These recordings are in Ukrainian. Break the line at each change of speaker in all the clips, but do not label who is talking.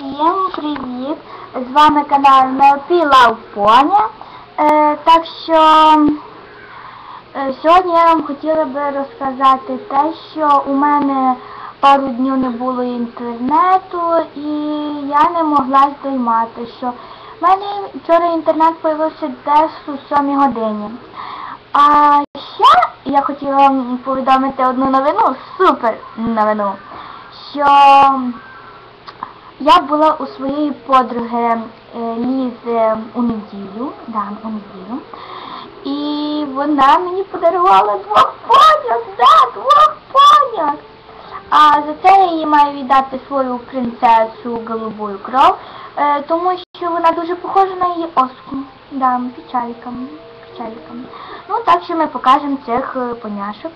Всім привіт! З вами канал NLP Love Pony. Е, так що е, сьогодні я вам хотіла би розказати те, що у мене пару днів не було інтернету і я не могла займати, що в мене вчора інтернет з'явився десь у 7 годині. А ще я хотіла вам повідомити одну новину, супер новину, що я була у своєї подруги е, Лізи у неділю, да, у неділю, і вона мені подарувала двох поняк, да, двох поняк. А за це я їй маю віддати свою принцесу голубую кров, е, тому що вона дуже похожа на її оску. Да, печалька, печалька. Ну, так що ми покажемо цих е, поняшок.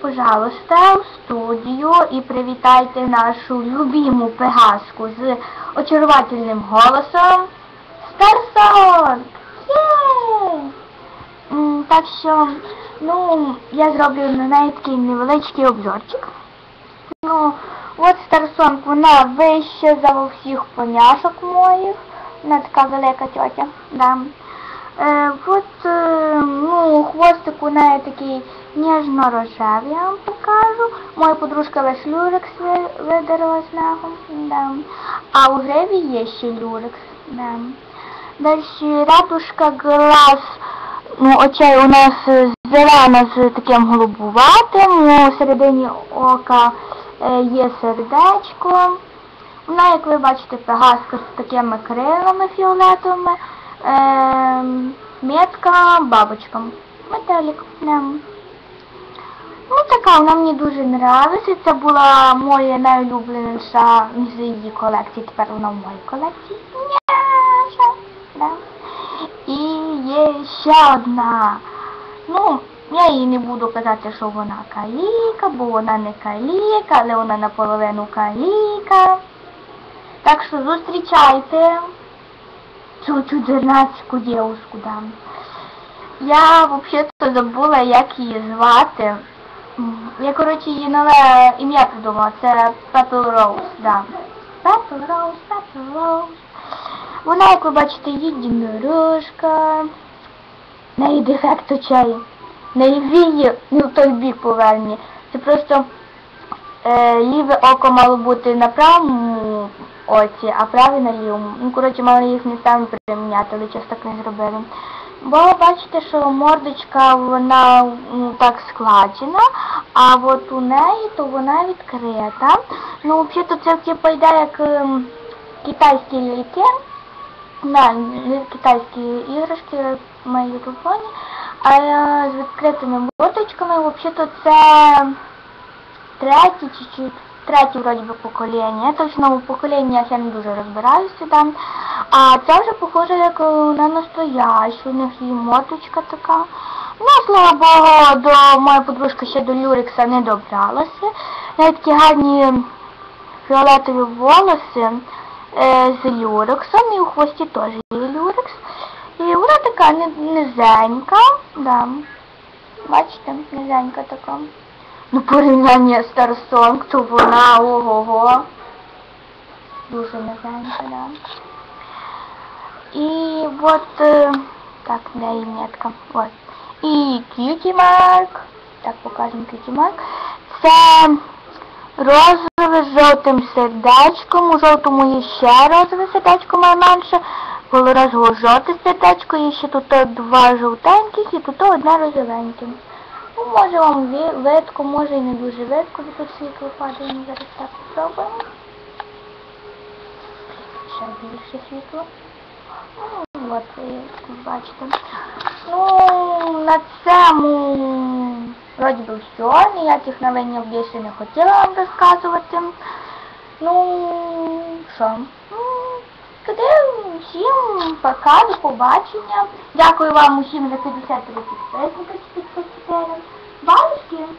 Пожалуйста, в студію і привітайте нашу любиму пегаску з очарувательним голосом Старсон! Так що, ну, я зроблю на неї такий невеличкий обзорчик. Ну, от Старсон, вона вища за всіх поняшок моїх. Вона така велика тьотя, да. Е, от, е, ну, хвостик у неї такий ніжно-рожевий, я вам покажу. Моя подружка весь люрекс ви- видерла з нього. Да. А у гриві є ще люрекс. Да. Далі радужка глаз, ну, очей у нас зелена з таким голубуватим, у середині ока е, є сердечко. Вона, як ви бачите, пегаска з такими крилами фіолетовими. Е, метка бабочка. Метелик. Да. Ну така, вона мені дуже нравиться. Це була моя найулюбленіша з її колекції. Тепер вона в моїй колекції. Няша. Да. І є ще одна. Ну, я їй не буду казати, що вона каліка, бо вона не каліка, але вона наполовину каліка. Так що зустрічайте цю чудернацьку дівушку, да. Я взагалі-то забула, як її звати. Я, коротше, її нове ім'я придумала. Це Pepper Rose, да. Pepper Rose, Pepper Rose. Вона, як ви бачите, єдинорожка. В неї дефект очей. В неї вії не в той бік повернені. Це просто е, ліве око мало бути на правому оці, а праве на лівому. Ну, коротше, мали їх містами приміняти, але часто так не зробили. Бо бачите, що мордочка вона ну, так складена, а от у неї то вона відкрита. Ну, взагалі-то це типу йде як ем, китайські ліки. Не китайські іграшки в телефоні. А е, з відкритими мордочками, взагалі-то це третє чи чи третє вроді би покоління. Точно у поколіннях я не дуже розбираюся там. А це вже похоже як е, на настоящу, у них і моточка така. Ну, слава Богу, до моєї подружки ще до Люрікса не добралася. Навіть такі гарні фіолетові волоси е, з люрексом, і у хвості теж є люрекс. І вона така низенька, да. Бачите, низенька така. Ну, порівняння Старсонг, то вона ого-го. Дуже низенька, да. І от, е, так, де її метка. І Cutie Mark, так, покажемо Cutie Mark. Це розове з жовтим сердечком, у жовтому є ще розове сердечко має менше, колоразове жовте сердечко, і ще тут е, два жовтеньких і тут одне розовеньке. Ну, може вам ви- видко, може і не дуже видко, бо тут світло падає, ми зараз так спробуємо. Ще більше світло. Ну, от, бачите. Ну, на цьому вроді би все, ніяких новин я більше не хотіла вам розказувати. Ну, що? Ну, всім пока, до побачення. Дякую вам усім за 53 підписника чи підписники. Бабушки.